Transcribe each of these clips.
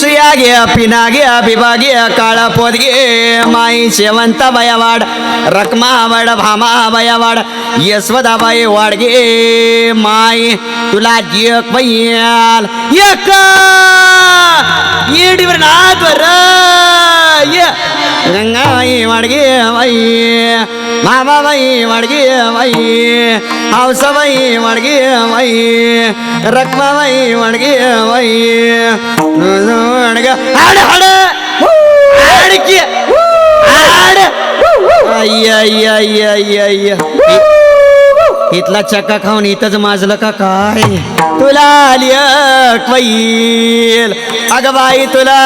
सुया घे पिना घे बिबा घे काळा पोत घे माई शेवंता बाया वाड रकमा वाड भामा वाड यशवदा बाई वाड माई तुला जग पैयाल एक येडीवर नाथवर ये गंगाबाई वाडगे बाई मामाबाई वाडगे बाई हावसाबाई वाडगे बाई रकमाबाई वाडगे बाई वाडग हाड हाड! हाडकी हाड! अय्या अय्या अय्या इथला चक्का खाऊन इथंच माजलं का काय? तुला लियक वैल अग बाई तुला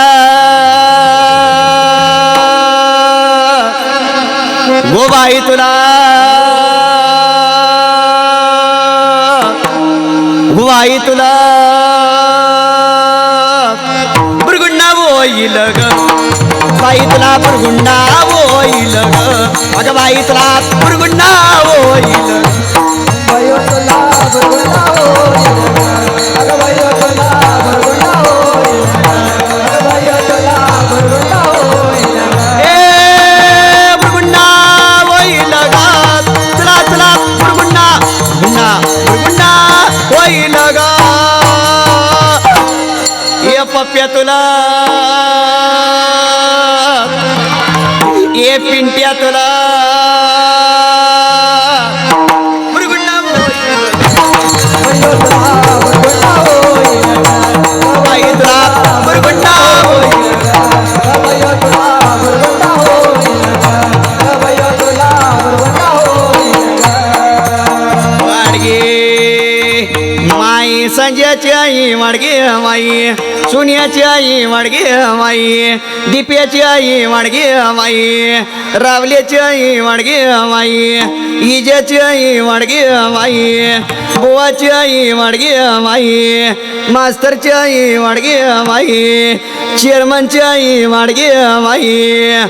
बाई तुला. हो बाई तुला. बुरगुंडा होईल ग बाई तुला बुरगुंडा होईल ग अगं बाई तुला बुरगुंडा बोईल ए ये तुला ये पिंट्या तुला बुरगुंडा माई संजयाची आई माडगे माई. सुनियाची आई वाडगी माई दिप्याची आई वाडगी माई रावल्याची आई वाडगी माई इजाची आई वाडगी माई बुवाची आई वाडगी माई मास्तरची आई वाडगी माई चेअरमनची आई वाडगी माई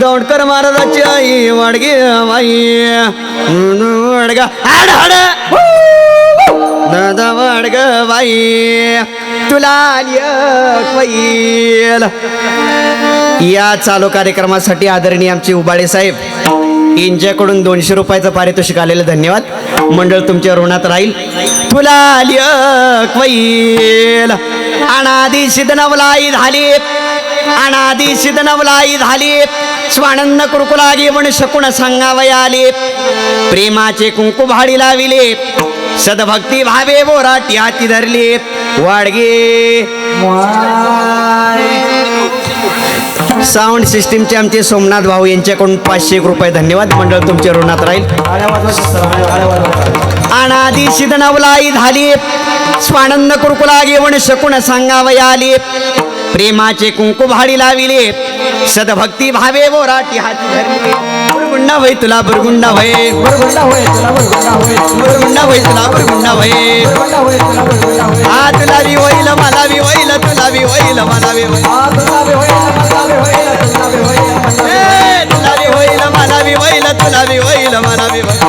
दौडकर महाराजाची आई वाडगी माई. वडगा हाड हाड! दादा वाडग बाई. तुला या चालू कार्यक्रमासाठी आदरणीय आमचे उबाळे साहेब यांच्याकडून दोनशे रुपयाचं पारितोषिक आलेलं धन्यवाद. मंडळ तुमच्या ऋणात राहील. तुला लियक वैल अनादी सिद्धनवलाई झाली. अनादी नवलाई झाली. स्वानंद कुरकुला घेऊन शकून सांगावयाले. प्रेमाचे कुंकू भाडी लाविले. सदभक्ती भावे बोराटी हाती धरली वाडगे. साऊंड सिस्टीमचे आमचे सोमनाथ भाऊ यांच्याकडून पाचशे एक रुपये धन्यवाद. मंडळ तुमच्या ऋणात राहील. अनादी सिद्धनवलाई झाली. स्वानंद कुरकुला घेऊन शकून सांगावयाली. प्रेमाचे कुंकू भाडी लाविले सदभक्ती भावे बोराटी हाती धरले बुरगुंडा वय तुला बुरगुंडा वय बुरगुंडा वय तुला बुरगुंडा वय हा तुला बी होईल मला बी होईल तुला बी होईल मला बी होईल तुला बी होईल मला बी होईल तुला बी होईल मला बी होईल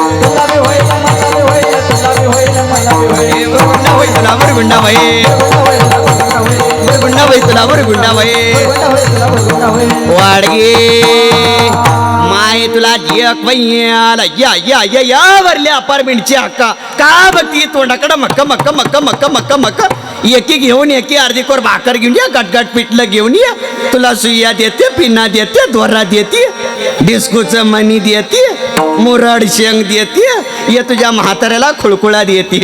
बुरगुंडा वय तुला बुरगुंडा वय गुंडा भाई तुला बुरगुंडा भाई वाडगे. माय तुला जग वैयाला या या या या वरले अपार्टमेंटची हक्का का बघती तोंडाकडं मक्क मक्क मक्क मक्क मक्क मक्क? एकी घेऊन एकी अर्धी कोर भाकर घेऊन या गटगट पिठलं घेऊन ये. तुला सुया देते पिना देते दोरा देते डिस्कोचं मनी देते मुरड शेंग देते. ये तुझ्या म्हाताऱ्याला खुळखुळा देते.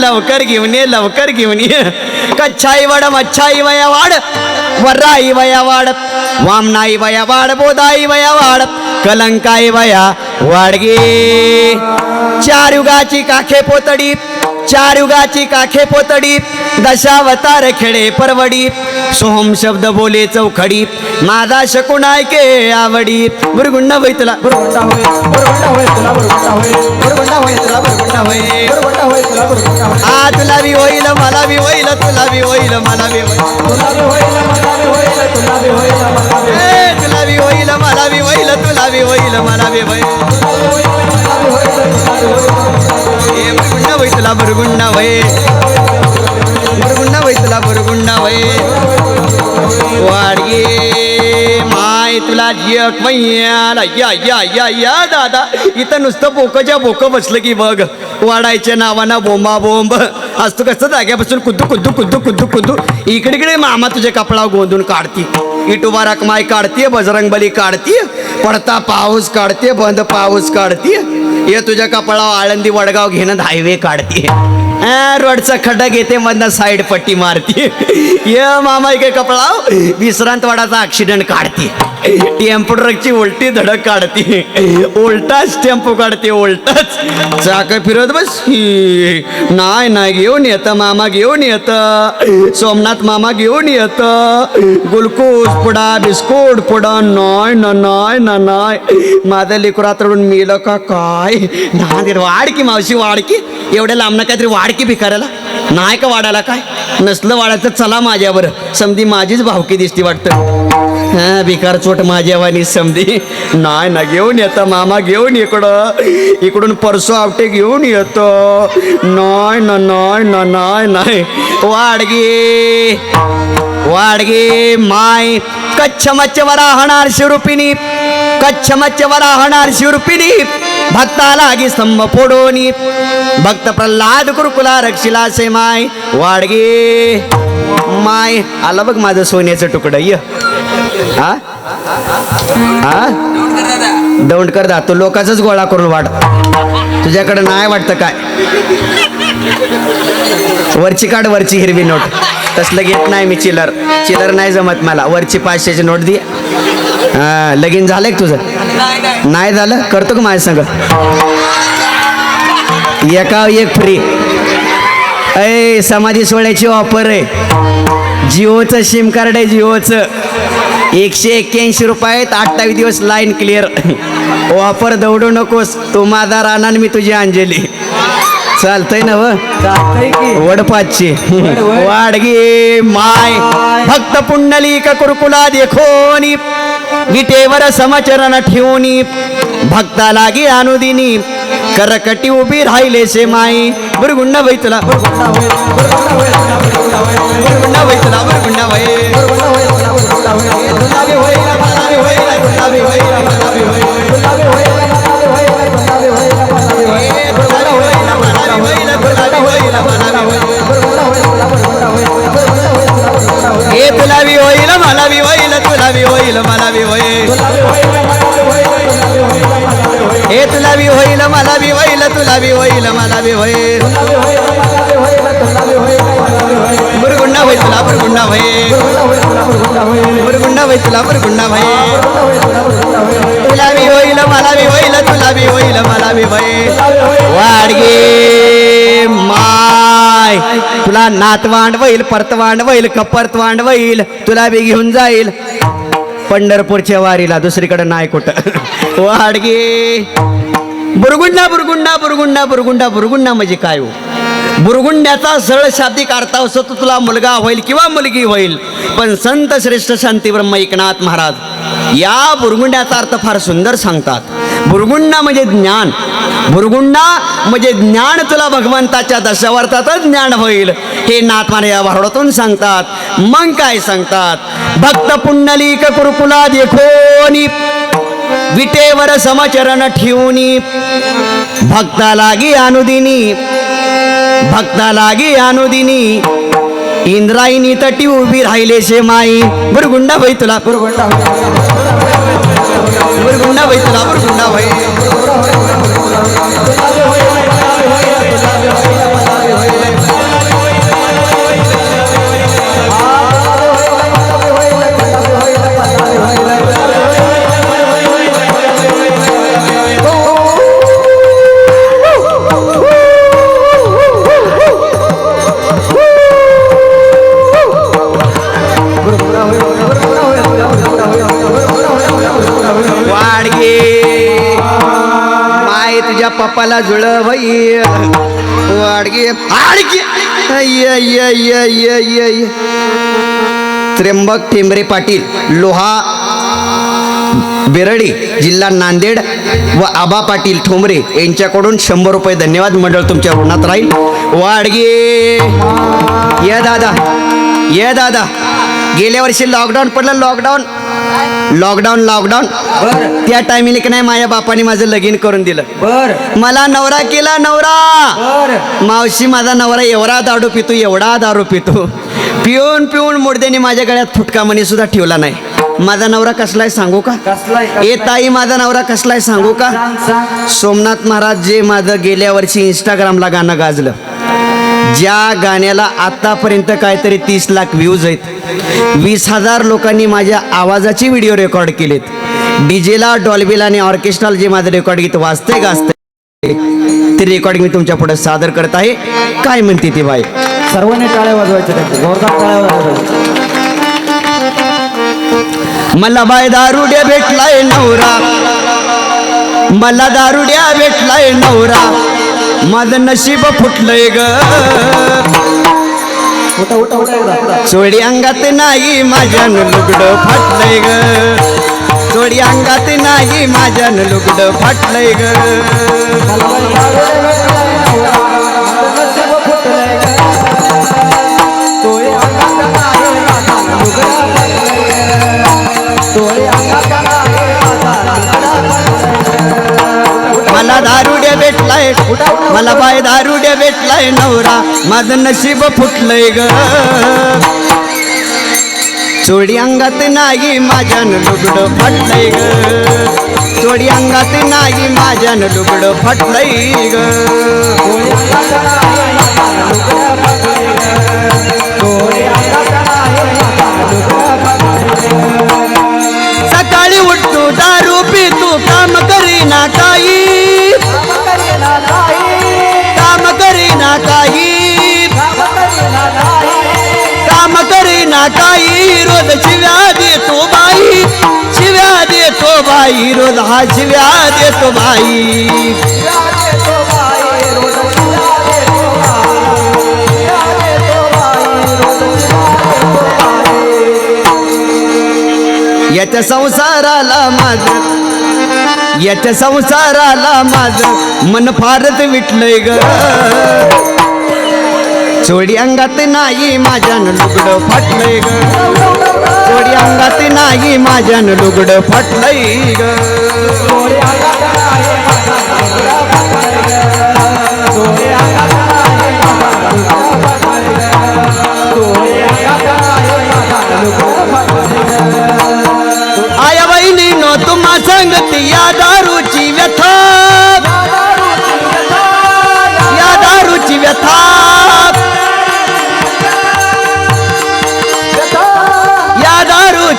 लवकर घेऊन ये लवकर घेऊन ये. कच्छाई वड मच्छाई वया वाड वर्राई वया वाड वामनाई वया वाड बोधाई वया वाड कलंकाई वया वाडगे. चार युगाची काखे पोतडी चार युगाची काखे पोतडी दशावतार खेळे परवडी सोहम शब्द बोले चौखडी माझा शकून ऐके आवडी. बुरगुंडा होय तुला बुरगुंडा होय बुरगुंडा होय तुला बुरगुंडा बुरगुंडा होय तुला बुरगुंडा बुरगुंडा तुला बुरगुंडा तुला बी होईल मला बी होईल तुला बी होईल मला बी होईल तुला बी होईल मला बी होईल तुला बी होईल मला बी होईल तुला बी होईल मला बी होईल तुला बी होईल मला बी होईल बरगुंडा वै तुला बरगुंडा वै वाडगे माय तुला जग मैयाला या या या या दादा. इथं नुसतं बोकच्या बोक बसलं की बघ. वाडायच्या नावाना बोंबा बोंब. आज तू कसं जाग्यापासून कुद्दू कुद्दू कुद्दू कुद्दू कुद्दू. इकडे इकडे मामा तुझ्या कपडा गोंधून काढती. इटोबा माय काढतीये बजरंगबली काढतीये. पडता पाऊस काढते बंद पाऊस काढतीये. ये तुझ्या कपडा आळंदी वडगाव घेणं हायवे काढतीये. रोडचा खडक येते मधनं साईड पट्टी मारते. ये मामा के कपडा विश्रांतवाडाचा ऍक्सिडेंट काढते. टेम्पो ट्रकची उलटी धडक काढते. उलटाच टेम्पो काढते उलटाच. चाक फिरत बस नाही नाही घेऊन येतं मामा घेऊन येतं. सोमनाथ मामा घेऊन येतं. ग्लुकोज पुडा बिस्कुट पुडा नाय ना नाय ना नाही. माझं लेकरात रडून मेलं का काय? नाही वाढ की मावशी वाढ की. एवढ्या लांबनं काहीतरी वाढ की भिकाऱ्याला? नाही का वाढायला काय? नसलं वाढायचं चला माझ्यावर समधी माझीच भावकी दिसती वाटतं. हा भिकार चोट माझ्यावानी समधी. नाही ना घेऊन येतं मामा घेऊन इकडं. इकडून परसो आवटे घेऊन येतो. नाही ना नाही ना नाही नाही. वाडगे. वाडगे माय. कच्छ मच्छ वराहणार शिवरूपिणी कच्छ मच्छ वराहणार शिवरूपिणी भक्ताला गी स्तंभ फोडोनी. भक्त प्रल्हाद कुरकुला रक्षिला से माय वाडगे. माय आलं बघ माझं सोन्याचं तुकडं य. हा हा दौंड कर दा तू लोकांचाच गोळा करून वाढ. तुझ्याकडे नाही वाटतं काय? वरची काढ वरची हिरवी नोट. तसलं घेत नाही मी चिलर. चिलर नाही जमत मला. वरची पाचशेची नोट दे. लगीन झालंय का तुझं? नाही झालं करतो का माझ्या संग? एका एक फ्री अय समाधी सोहळ्याची ऑफर आहे. जिओचं सिम कार्ड आहे जिओचं. एकशे एक्क्याऐंशी रुपयात अठ्ठावीस दिवस लाईन क्लिअर ऑफर दौडू नकोस तू माझा राहणार मी तुझी अंजली. चालतंय ना व? वडपाचची. वाडगे माय. भक्त पुंडलिक कुरकुला देखोनी विटेवर समचरण ठेवूनी भक्ता लागी अनुदिनी. करकटी उभी राहिले से माई बुरगुंडा वै तुला बी होईल मला बी होईल. हे तुला बी होईल मला बी होईल तुला बी होईल मला बी होईल. बुरगुंडा होई तुला गुंडा होई गुरगुंडा भाई तुला गुंडा होई तुला बी होईल मला बी होईल तुला बी होईल मला बी होईल. वाडगे काय तुला नातवांड होईल परतवांड होईल कपरतवांड होईल तुला बी घेऊन जाईल. पंढरपूरच्या वारीला दुसरीकडे नाही कुठं. वाडगे. बुरगुंडा बुरगुंडा बुरगुंडा बुरगुंडा बुरगुंडा म्हणजे काय हो? बुरगुंड्याचा सरळ शाब्दिक अर्थ असतो तो तुला मुलगा होईल किंवा मुलगी होईल. पण संत श्रेष्ठ शांती ब्रह्म एकनाथ महाराज या बुरगुंड्याचा अर्थ फार सुंदर सांगतात. बुरगुंडा म्हणजे ज्ञान. बुरगुंडा म्हणजे ज्ञान तुला भगवंताच्या दशावर्थातच ज्ञान होईल. हे नाथमान या भारुडातून सांगतात. मग काय सांगतात? भक्त पुंडलिक कुरकुला देखोनी. विटेवर समचरण ठेवूनी. भक्ता लागी अनुदिनी. भक्ता लागी अनुदिनी इंद्रायणी तटी उभी राहिले शे माई. बुरगुंडा भाई तुला बुरगुंडा बुरगुंडा भाई तुला बुरगुंडा भाई त्र्यंबक टेंबरे पाटील लोहा बेरडी जिल्हा नांदेड व आबा पाटील ठोंबरे यांच्याकडून शंभर रुपये धन्यवाद. मंडळ तुमच्या ऋणात राहील. वाडगे! ये दादा. ये दादा. गेल्या वर्षी लॉकडाऊन पडलं. लॉकडाऊन लॉकडाऊन लॉकडाऊन त्या टायमिंग की नाही माझ्या बापाने माझं लगीन करून दिलं. बर. मला नवरा केला नवरा. मावशी माझा नवरा एवढा दारू पितो एवढा दारू पितो. पिऊन पिऊन मुडद्याने माझ्या गळ्यात फुटका मणी सुद्धा ठेवला नाही. माझा नवरा कसलाय सांगू का? कसलाय ए ताई माझा नवरा कसलाय सांगू का? सोमनाथ महाराज जे माझं गेल्या वर्षी इंस्टाग्रामला गाणं गाजलं ज्या गाण्याला आतापर्यंत काहीतरी तीस लाख व्ह्यूज आहेत वीस हजार लोकांनी माझ्या आवाजाची व्हिडिओ रेकॉर्ड केलेत. डीजेला डॉल्बीला आणि ऑर्केस्ट्राला जे माझं रेकॉर्ड गीत वाजते गाजते ते रेकॉर्डिंग मी तुमच्यापुढे सादर करत आहे. काय म्हणते ती बाई? सर्वांनी टाळ्या वाजवायच्या त्यांच्या जोरदार टाळ्या वाजवायच्या. मला बाय दारुड्या भेटलाय नवरा. मला दारुड्या भेटलाय नवरा. माझं नशीब फुटलंय ग. चोडी अंगात नाही माझ्यान लुगडं फाटलंय ग. चोडी अंगात नाही माझ्यान लुगडं फाटलंय ग. मला बाय दारुड्या भेटलाय नवरा. माझं नशीब फुटलंय ग. चोडी अंगात नाही माझ्यान लुगड फाटलंय ग. चोडी अंगात नाही माझ्यान लुगड फाटलंय ग. करीना काही रोज शिव्या देतो बाई। शिव्या देतो बाई, रोज हा शिव्या देतो बाई। याच्या संसाराला माझ याच्या संसाराला माझ मन फारच विटलंय ग. चोडी अंगात नाही माझ्यान लुगडं फाटलंय ग. चोडी अंगात नाही माझ्यान लुगडं फाटलंय ग. आया बहिणी नो तुम्हा सांगती या दारूची व्यथा.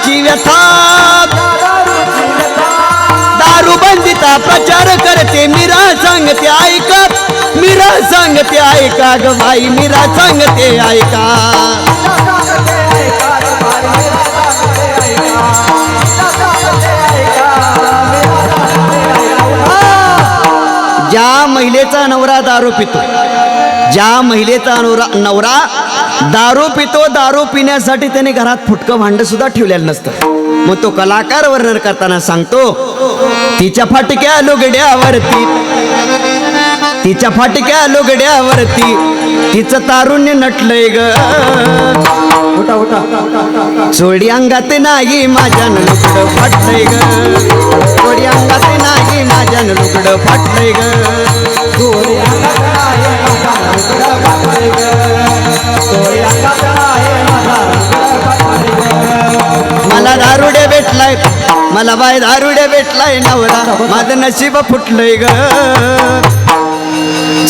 दारूची व्यथा. दारू बंदीचा प्रचार करते मीरा सांगते ऐका. मीरा सांगते ऐका ग भाई मीरा सांगते ऐका. ज्या महिलेचा नवरा दारू पितो ज्या महिलेचा नवरा नवरा दारू पितो दारू पिण्यासाठी त्याने घरात फुटकं भांड सुद्धा ठेवलेलं नसतं. मग तो कलाकार वर्णन करताना सांगतो तिच्या फाटक्या लुगड्यावरती तिच्या फाटक्या लुगड्यावरती तिचं तारुण्य नटलंय ग. चोडी अंगात नाही माझ्यान लुगडं फाटलंय ग. चोडी अंगात नाही माझ्यान लुगडं फाटलंय ग. मला दारुड्या भेटलाय मला बाय दारुड्या भेटलाय नवरा. माझं नशीब फुटलंय ग.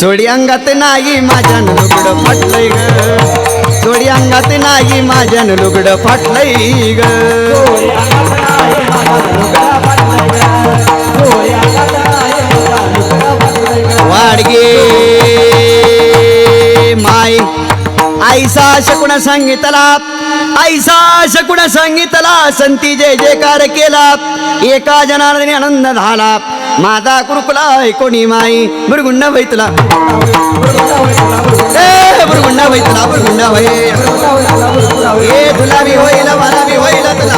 चोडी अंगात नाही माझ्यान लुगडं फाटलंय ग. चोडी अंगात नाही माझ्यान लुगडं फाटलंय ग. वाडगे. ऐसा शकुण सांगितला ऐसा शकुण सांगितला संती जय जयकार केला. एका जनार्दनी आनंद झाला. माता कुरुकुला कोणी माई बुरगुंड वैतला. भुरगुंडा बुरगुंड भुरगुंडा बुरगुंड वै. ए तुला बी होईल मला होईल. तुला